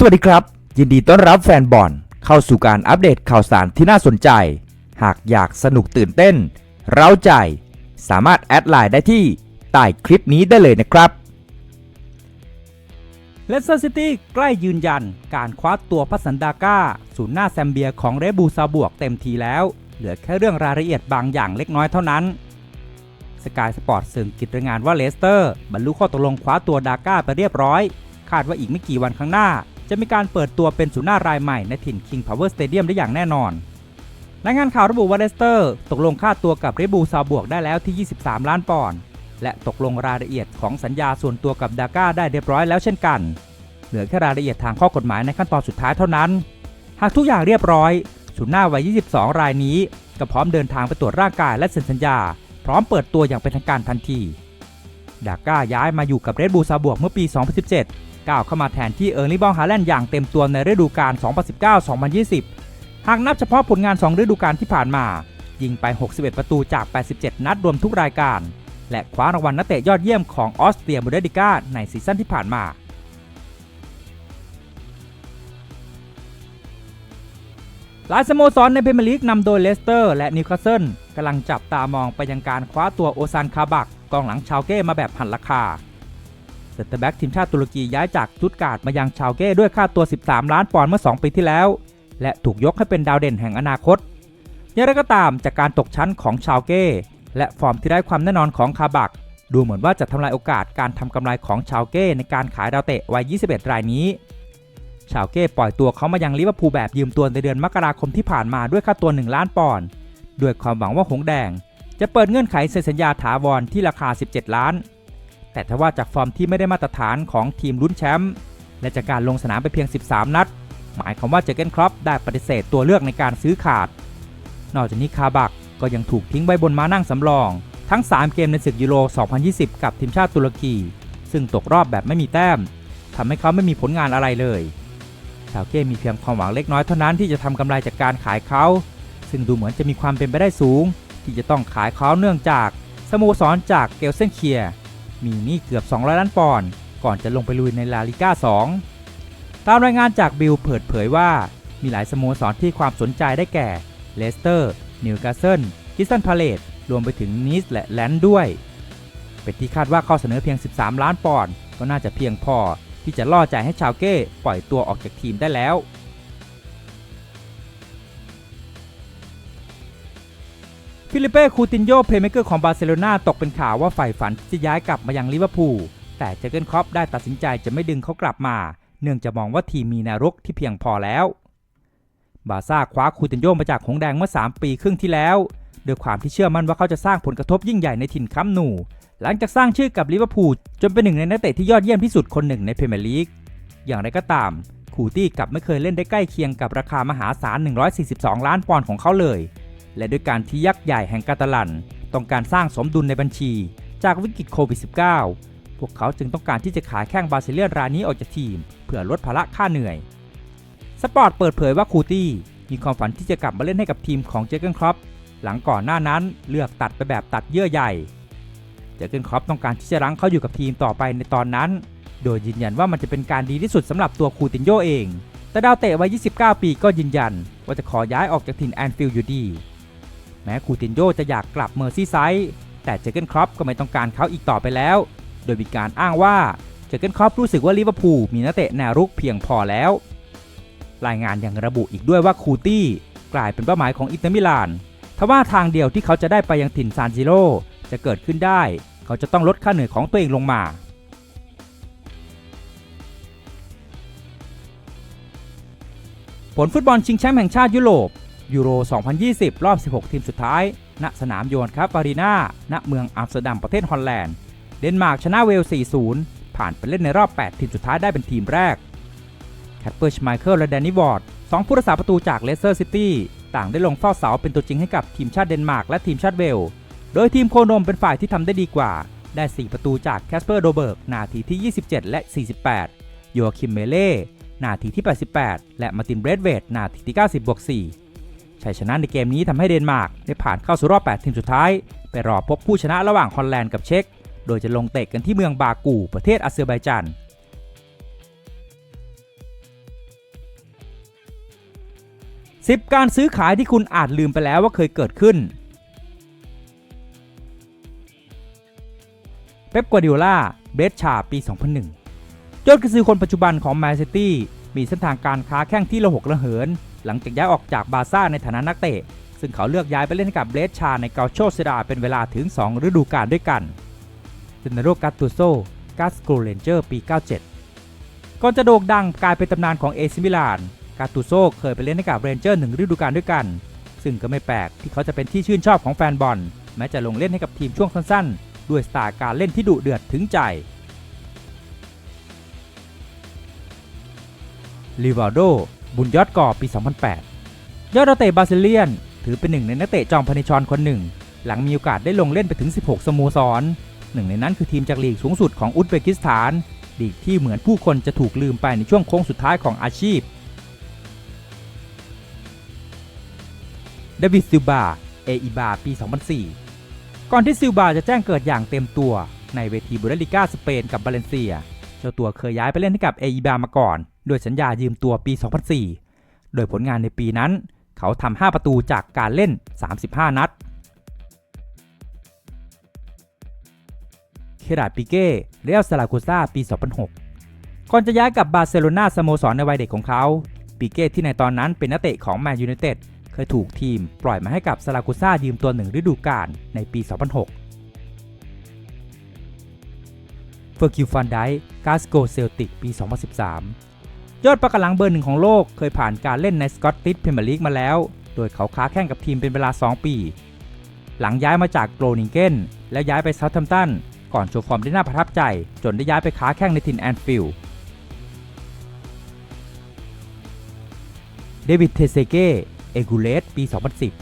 สวัสดีครับ ยินดีต้อนรับแฟนบอลเข้าสู่การอัปเดตข่าวสารที่น่าสนใจ หากอยากสนุกตื่นเต้น เร้าใจ สามารถแอดไลน์ได้ที่ใต้คลิปนี้ได้เลยนะครับเลสเตอร์ซิตี้ใกล้ยืนยัน การคว้าตัวพัสันดาก้าศูนย์หน้าแซมเบียของเรบูซาบวกเต็มทีแล้ว เหลือแค่เรื่องรายละเอียดบางอย่างเล็กน้อยเท่านั้นสกายสปอร์ตสื่อกิจรายงานว่าเลสเตอร์ บรรลุข้อตกลงคว้าตัวดาก้าไปเรียบร้อย คาดว่าอีกไม่กี่วันข้างหน้า จะมีการเปิดตัวเป็นศูนย์หน้ารายใหม่ในถิ่น King Power Stadium ได้อย่างแน่นอนรายงานข่าวระบุว่าเลสเตอร์ ตกลงค่าตัวกับเรบูซาบวกได้แล้วที่ 23 ล้านปอนด์และตกลงรายละเอียดของสัญญาส่วนตัวกับดาก้าได้เรียบร้อยแล้วเช่นกัน เหลือแค่รายละเอียดทางข้อกฎหมายในขั้นตอนสุดท้ายเท่านั้น หากทุกอย่างเรียบร้อยศูนย์หน้าวัย 22 รายนี้ก็พร้อมเดินทางไปตรวจร่างกายและเซ็นสัญญา พร้อมเปิดตัวอย่างเป็นทางการทันที ดาก้าย้ายมาอยู่กับเรดบูซาบวกเมื่อปี 2017 ก้าวเข้ามาแทนที่เอิร์ลี่บองฮาแลนด์อย่างเต็มตัวในฤดูกาล 2019-2020 หากนับเฉพาะผลงาน 2 ฤดูกาลที่ผ่านมา ยิงไป 61 ประตูจาก 87 นัดรวมทุกรายการ และคว้ารางวัลนักเตะยอดเยี่ยมของออสเตรียบูเดดิก้าในซีซั่นที่ผ่านมาหลายสโมสรในพรีเมียร์ลีกนำโดยเลสเตอร์และนิวคาสเซิลกำลังจับตามองไปยังการคว้าตัวโอซานคาบักกองหลังชาวเก้มาแบบหันราคา เซนเตอร์แบ็กทีมชาติตุรกีย้ายจากจุดการ์ดมายังชาวเก้ด้วยค่าตัว 13 ล้านปอนด์เมื่อ 2 ปีที่แล้ว และถูกยกให้เป็นดาวเด่นแห่งอนาคตอย่างไรก็ตามจากการตกชั้นของชาวเก้ และฟอร์มที่ได้ความแน่นอนของคาบัก ดูเหมือนว่าจะทำลายโอกาสการทำกำไรของชาวเก้ในการขายดาวเตะวัย 21 รายนี้ ชาวเก้ปล่อยตัวเขามายังลิเวอร์พูลแบบยืมตัวในเดือนมกราคมที่ผ่านมาด้วยค่าตัว 1 ล้านปอนด์ด้วยความหวังว่าหงแดง จะเปิดเงื่อนไขเซ็นสัญญาถาวรที่ราคา 17 ล้าน แต่ทว่าจากฟอร์มที่ไม่ได้มาตรฐานของทีมลุ้นแชมป์และจากการลงสนามไปเพียง 13 นัด หมายความว่าเจอเกนครอปได้ปฏิเสธตัวเลือกในการซื้อขาด นอกจากนี้คาบักก็ยังถูกทิ้งไว้บนม้านั่งสำรอง ทั้ง 3 เกมในศึกยูโร 2020 กับทีมชาติตุรกี ซึ่งตกรอบแบบไม่มีแต้มทำให้เขาไม่มีผลงานอะไรเลยชาวเก้มีเพียงความหวังเล็กน้อยเท่านั้นที่จะทำกำไรจากการขายเขา ซึ่งดูเหมือนจะมีความเป็นไปได้สูง ที่จะต้องขายเขาเนื่องจากสโมสรจากเกลเซนเคีย มีหนี้เกือบ 200 ล้านปอนด์ก่อนจะลงไปลุยในลาลิก้า 2 ตามรายงานจากบิลเปิดเผยว่ามีหลายสโมสรที่ความสนใจได้แก่เลสเตอร์นิวคาสเซิลกิสตันพาเลตรวมไปถึงนีสและแลนด์ด้วย เป็นที่คาดว่าข้อเสนอเพียง 13 ล้านปอนด์ก็น่าจะเพียงพอที่จะล่อใจให้ชาวเก้ปล่อยตัวออกจากทีมได้แล้ว ฟิลิเป้คูตินโยเพลย์เมเกอร์ของบาร์เซโลนาตกเป็นข่าวว่าใฝ่ฝันที่จะย้ายกลับมายังลิเวอร์พูลแต่เจอร์เกนครอปได้ตัดสินใจจะไม่ดึงเขากลับมา เนื่องจากมองว่าทีมมีนวรุกที่เพียงพอแล้ว บาร์ซ่าคว้าคูตินโยมาจากหงแดงเมื่อ 3 ปีครึ่งที่แล้วด้วยความที่เชื่อมั่นว่าเขาจะสร้างผลกระทบยิ่งใหญ่ในถิ่นคัมป์นู หลังจากสร้างชื่อกับลิเวอร์พูลจนเป็นหนึ่งในนักเตะที่ยอดเยี่ยมที่สุดคนหนึ่งในพรีเมียร์ลีกอย่างไรก็ตามคูตี้กลับไม่เคยเล่นได้ใกล้เคียงกับราคามหาศาล142 ล้านปอนด์ของเขาเลย และด้วยการที่ยักษ์ใหญ่แห่งกาตาลัน ต้องการสร้างสมดุลในบัญชี จากวิกฤตโควิด -19 พวกเขาจึงต้องการที่จะขายแข้งบาซิเลียนรายนี้ออกจากทีม เพื่อลดภาระค่าเหนื่อย สปอร์ตเปิดเผยว่าคูตี้มีความฝันที่จะกลับมาเล่นให้กับทีมของเจเกนครอปหลังก่อนหน้านั้นเลือกตัดไปแบบตัดเยื่อใหญ่ เจเกนครอปต้องการที่จะรั้งเขาอยู่กับทีมต่อไปในตอนนั้น โดยยืนยันว่ามันจะเป็นการดีที่สุดสำหรับตัวคูตินโยเอง แต่ดาวเตะวัย 29 ปีก็ยืนยัน ว่าจะขอย้ายออกจากถิ่นแอนฟิลด์อยู่ดี ม้คูตินโยจะอยากกลับเมอร์ซี่ไซด์แต่เจอร์เกนครอปก็ไม่ต้องการเขาอีกต่อไปแล้ว โดยมีการอ้างว่าเจอร์เกนครอปรู้สึกว่าลิเวอร์พูลมีนักเตะแนวรุกเพียงพอแล้ว รายงานยังระบุอีกด้วยว่าคูตี้กลายเป็นเป้าหมายของอินเตอร์มิลานทว่าทางเดียวที่เขาจะได้ไปยังถิ่นซานซิโรจะเกิดขึ้นได้ เขาจะต้องลดค่าเหนื่อยของตัวเองลงมาผลฟุตบอลชิงแชมป์แห่งชาติยุโรป ยูโร 2020 รอบ 16 ทีมสุดท้าย ณ สนามโยนครับอารีนาณ เมืองอัมสเตอร์ดัมประเทศฮอลแลนด์ เดนมาร์กชนะเวล 4-0 ผ่านไปเล่นในรอบ 8 ทีมสุดท้ายได้เป็นทีมแรก แคปเปอร์ชไมเคิลและแดนนี่วอร์ดสองผู้รักษาประตูจากเลสเตอร์ซิตี้ ต่างได้ลงเฝ้าเสาเป็นตัวจริงให้กับทีมชาติเดนมาร์กและทีมชาติเวล โดยทีมโคนมเป็นฝ่ายที่ทำได้ดีกว่า ได้ 4 ประตูจากแคสเปอร์โดเบิร์ก นาทีที่ 27 และ 48 โยคิมเมเล่ นาทีที่ 88 และมาตินเบรดเวด นาทีที่ 90บวก4 ชัยชนะในเกมนี้ทำให้เดนมาร์กได้ผ่านเข้าสู่รอบ 8 ทีมสุดท้าย ไปรอพบผู้ชนะระหว่างฮอลแลนด์กับเช็ก โดยจะลงเตะกันที่เมืองบากู ประเทศอาเซอร์ไบจาน10การซื้อขายที่คุณอาจลืมไปแล้วว่าเคยเกิดขึ้น เป๊ป กัวร์ดิโอลา เบรดชา ปี 2001ยอดกระซือคนปัจจุบันของแมนซิตี้มีเส้นทางการค้าแข้งที่ระหกระเหิน หลังจากย้ายออกจากบาซ่าในฐานะนักเตะ ซึ่งเขาเลือกย้ายไปเล่นกับเบรชาในเกาโชเซดาเป็นเวลาถึง 2 ฤดูกาลด้วยกันเซนโรกาตูโซกาสโกเรนเจอร์ปี 97 ก่อนจะโด่งดังกลายเป็นตำนานของเอซิมิลาน กาตูโซเคยไปเล่นให้กับเรนเจอร์หนึ่งฤดูกาลด้วยกัน ซึ่งก็ไม่แปลกที่เขาจะเป็นที่ชื่นชอบของแฟนบอล แม้จะลงเล่นให้กับทีมช่วงสั้นๆ ด้วยสไตล์การเล่นที่ดุเดือดถึงใจลิวาโด บุญยอดก่อปี 2008 ยอดนักเตะบราซิเลียน ถือเป็นหนึ่งในนักเตะจอมพเนจรคนหนึ่ง หลังมีโอกาสได้ลงเล่นไปถึง 16 สโมสร หนึ่งในนั้นคือทีมจากลีกสูงสุดของอุซเบกิสถานลีกที่เหมือนผู้คนจะถูกลืมไปในช่วงโค้งสุดท้ายของอาชีพเดวิดซิลบา เออิบา ปี 2004 ก่อนที่ซิลบาจะแจ้งเกิดอย่างเต็มตัวในเวทีบุรลิก้าสเปนกับบาเลนเซีย เจ้าตัวเคยย้ายไปเล่นให้กับเออิบามาก่อน โดยสัญญายืมตัวปี 2004 โดยผลงานในปีนั้น เขาทำ 5 ประตูจากการเล่น 35 นัด เคราดปิเก้เรอัลซาลาโกซาปี 2006 ก่อนจะย้ายกับบาร์เซโลนาสโมสรในวัยเด็กของเขา ปิเก้ที่ในตอนนั้นเป็นนักเตะของแมนยูไนเต็ดเคยถูกทีมปล่อยมาให้กับซาลาโกซายืมตัวหนึ่งฤดูกาลในปี 2006เฟอร์คิวฟันไดกาสโกเซลติกปี 2013 ยอดประกันหลังเบอร์หนึ่งของโลกเคยผ่านการเล่นในสกอตติชพรีเมียร์ลีกมาแล้ว โดยเขาค้าแข่งกับทีมเป็นเวลา 2 ปี หลังย้ายมาจากโกลนิงเกนแล้วย้ายไปเซาท์แฮมป์ตันก่อนโชว์ฟอร์มได้น่าประทับใจ จนได้ย้ายไปค้าแข่งในทินแอนฟิลด์เดวิดเทเซเก้เอกูเลสปี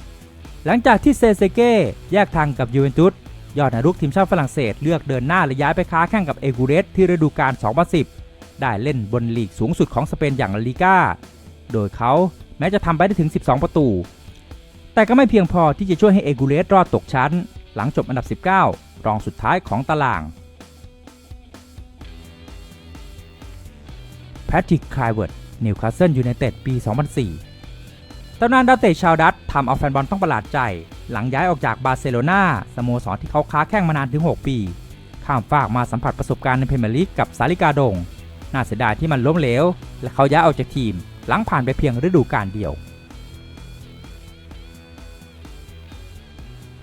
2010 หลังจากที่เซเซเก้แยกทางกับยูเวนตุสยอดนักรุกทีมชาติฝรั่งเศสเลือกเดินหน้าและย้ายไปค้าแข่งกับเอกูเลสที่ฤดูกาล 2010 ได้เล่นบนลีกสูงสุดของสเปนอย่างลาลิก้าโดยเขาแม้จะทำไปได้ถึง 12 ประตู แต่ก็ไม่เพียงพอที่จะช่วยให้เอกูเลสรอดตกชั้น หลังจบอันดับ 19 รองสุดท้ายของตาราง แพทริกคลายเวิร์ดนิวคาสเซิลยูไนเต็ดปี 2004ตำนานดาวเตะชาวดัตทำเอาแฟนบอลต้องประหลาดใจ หลังย้ายออกจากบาร์เซโลนาสโมสรที่เขาค้าแข่งมานานถึง 6 ปี ข้ามฟากมาสัมผัสประสบการณ์ในพรีเมียร์ลีกกับซาลิกาดง น่าเสียดายที่มันล้มเหลว และเขาย้ายออกจากทีม หลังผ่านไปเพียงฤดูกาลเดียว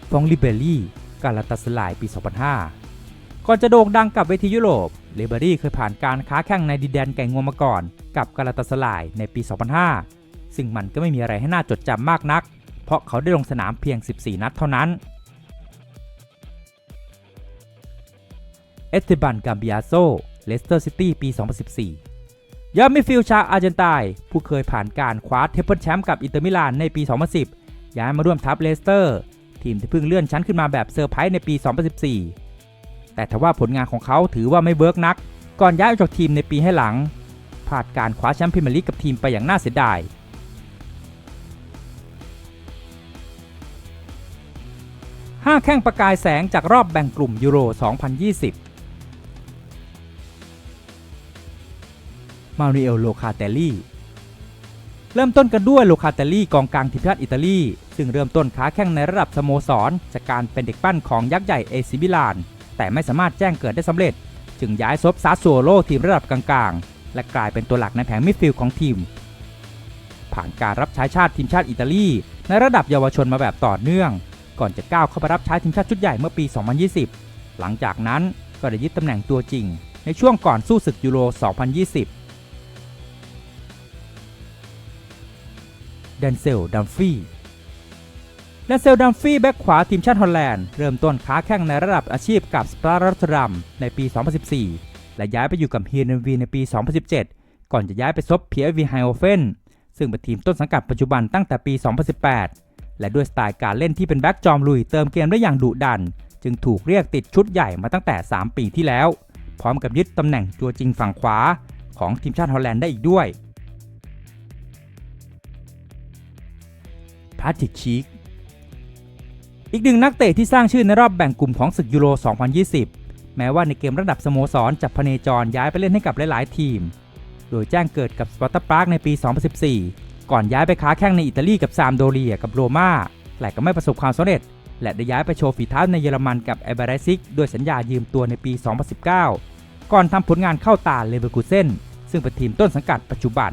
ฟองลิเบรี่กาลาตาสลายปี 2005 ก่อนจะโด่งดังกับเวทียุโรป เลเบอรี่เคยผ่านการค้าแข่งในดินแดนแก่งงวงมาก่อน กับกาลาตาสลายในปี 2005 ซึ่งมันก็ไม่มีอะไรให้น่าจดจำมากนัก เพราะเขาได้ลงสนามเพียง 14 นัดเท่านั้นเอสเตบัน กามบิอาโซ เลสเตอร์ซิตี้ปี 2014 ยอดมิดฟิลด์ชาวอาร์เจนตายผู้เคยผ่านการคว้าเทปเปิลแชมป์กับอินเตอร์มิลานในปี 2010 ย้ายมาร่วมทัพเลสเตอร์ ทีมที่เพิ่งเลื่อนชั้นขึ้นมาแบบเซอร์ไพรส์ในปี 2014 แต่ทว่าผลงานของเขาถือว่าไม่เวิร์กนัก ก่อนย้ายออกจากทีมในปีให้หลังพลาดการคว้าแชมป์พรีเมียร์ลีกกับทีมไปอย่างน่าเสียดายห้าแข้งประกายแสงจากรอบแบ่งกลุ่มยูโร 2020 มาริเอลโลคาเตลลี่เริ่มต้นกันด้วยโลคาเตลลี่กองกลางทีมชาติอิตาลี ซึ่งเริ่มต้นค้าแข่งในระดับสโมสร จากการเป็นเด็กปั้นของยักษ์ใหญ่เอซิมิลาน แต่ไม่สามารถแจ้งเกิดได้สำเร็จ จึงย้ายซบซาสโซโลทีมระดับกลางๆ และกลายเป็นตัวหลักในแผงมิดฟิลด์ของทีม ผ่านการรับใช้ชาติทีมชาติอิตาลี ในระดับเยาวชนมาแบบต่อเนื่อง ก่อนจะก้าวเข้าไปรับใช้ทีมชาติชุดใหญ่เมื่อปี 2020 หลังจากนั้นก็ได้ยึดตำแหน่งตัวจริง ในช่วงก่อนสู้ศึกยูโร 2020 ดนเซล ดัมฟี่เดนเซล ดัมฟี่ แบ็กขวาทีมชาติฮอลแลนด์ เริ่มต้นค้าแข่งในระดับอาชีพกับสปาร์รัตรัมในปี 2014 และย้ายไปอยู่กับเฮียนวีในปี 2017 ก่อนจะย้ายไปซบเพียวีไฮโอเฟนซึ่งเป็นทีมต้นสังกัดปัจจุบันตั้งแต่ปี 2018 และด้วยสไตล์การเล่นที่เป็นแบ็กจอมลุยเติมเกมได้อย่างดุดัน จึงถูกเรียกติดชุดใหญ่มาตั้งแต่ 3 ปีที่แล้ว พร้อมกับยึดตำแหน่งตัวจริงฝั่งขวาของทีมชาติฮอลแลนด์ได้อีกด้วย พาติกชีกอีกหนึ่งนักเตะที่สร้างชื่อในรอบแบ่งกลุ่มของศึกยูโร 2020 แม้ว่าในเกมระดับสโมสรจะพเนจรย้ายไปเล่นให้กับหลาย ๆ ทีม โดยแจ้งเกิดกับสปอร์ตปาร์กในปี 2014 ก่อนย้ายไปค้าแข่งในอิตาลีกับซามโดเรียกับโรม่าแต่ก็ไม่ประสบความสำเร็จ และได้ย้ายไปโชว์ฝีเท้าในเยอรมันกับไอเบรซิกด้วยสัญญายืมตัวในปี 2019 ก่อนทำผลงานเข้าตาเลเวอร์คูเซนซึ่งเป็นทีมต้นสังกัดปัจจุบัน